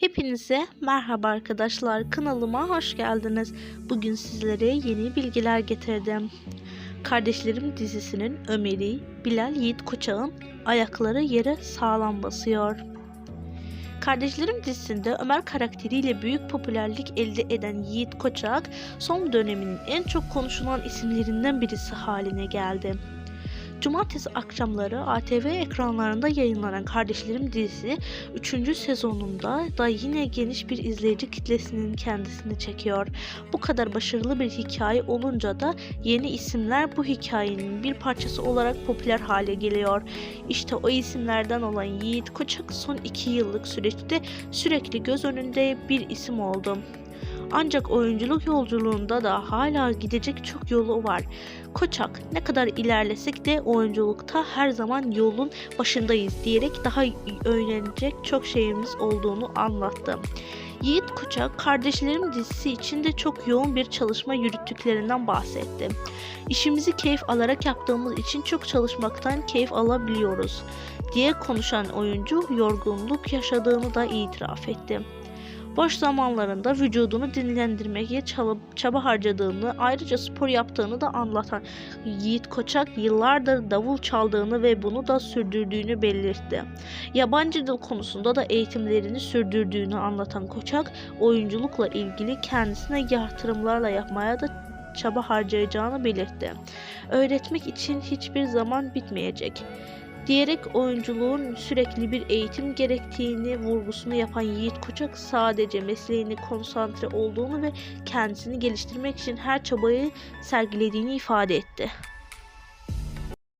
Hepinize merhaba arkadaşlar. Kanalıma hoş geldiniz. Bugün sizlere yeni bilgiler getirdim. Kardeşlerim dizisinin Ömer'i Bilal Yiğit Koçak'ın ayakları yere sağlam basıyor. Kardeşlerim dizisinde Ömer karakteriyle büyük popülerlik elde eden Yiğit Koçak son döneminin en çok konuşulan isimlerinden birisi haline geldi. Cumartesi akşamları ATV ekranlarında yayınlanan Kardeşlerim dizisi 3. sezonunda da yine geniş bir izleyici kitlesinin kendisini çekiyor. Bu kadar başarılı bir hikaye olunca da yeni isimler bu hikayenin bir parçası olarak popüler hale geliyor. İşte o isimlerden olan Yiğit Koçak son 2 yıllık süreçte sürekli göz önünde bir isim oldu. Ancak oyunculuk yolculuğunda da hala gidecek çok yolu var. Koçak ne kadar ilerlesek de oyunculukta her zaman yolun başındayız diyerek daha öğrenecek çok şeyimiz olduğunu anlattı. Yiğit Koçak kardeşlerim dizisi için de çok yoğun bir çalışma yürüttüklerinden bahsetti. İşimizi keyif alarak yaptığımız için çok çalışmaktan keyif alabiliyoruz diye konuşan oyuncu yorgunluk yaşadığını da itiraf etti. Boş zamanlarında vücudunu dinlendirmeye çaba, harcadığını, ayrıca spor yaptığını da anlatan Yiğit Koçak yıllardır davul çaldığını ve bunu da sürdürdüğünü belirtti. Yabancı dil konusunda da eğitimlerini sürdürdüğünü anlatan Koçak, oyunculukla ilgili kendisine yatırımlarla yapmaya da çaba harcayacağını belirtti. Öğretmek için hiçbir zaman bitmeyecek diyerek oyunculuğun sürekli bir eğitim gerektiğini vurgusunu yapan Yiğit Koçak sadece mesleğine konsantre olduğunu ve kendisini geliştirmek için her çabayı sergilediğini ifade etti.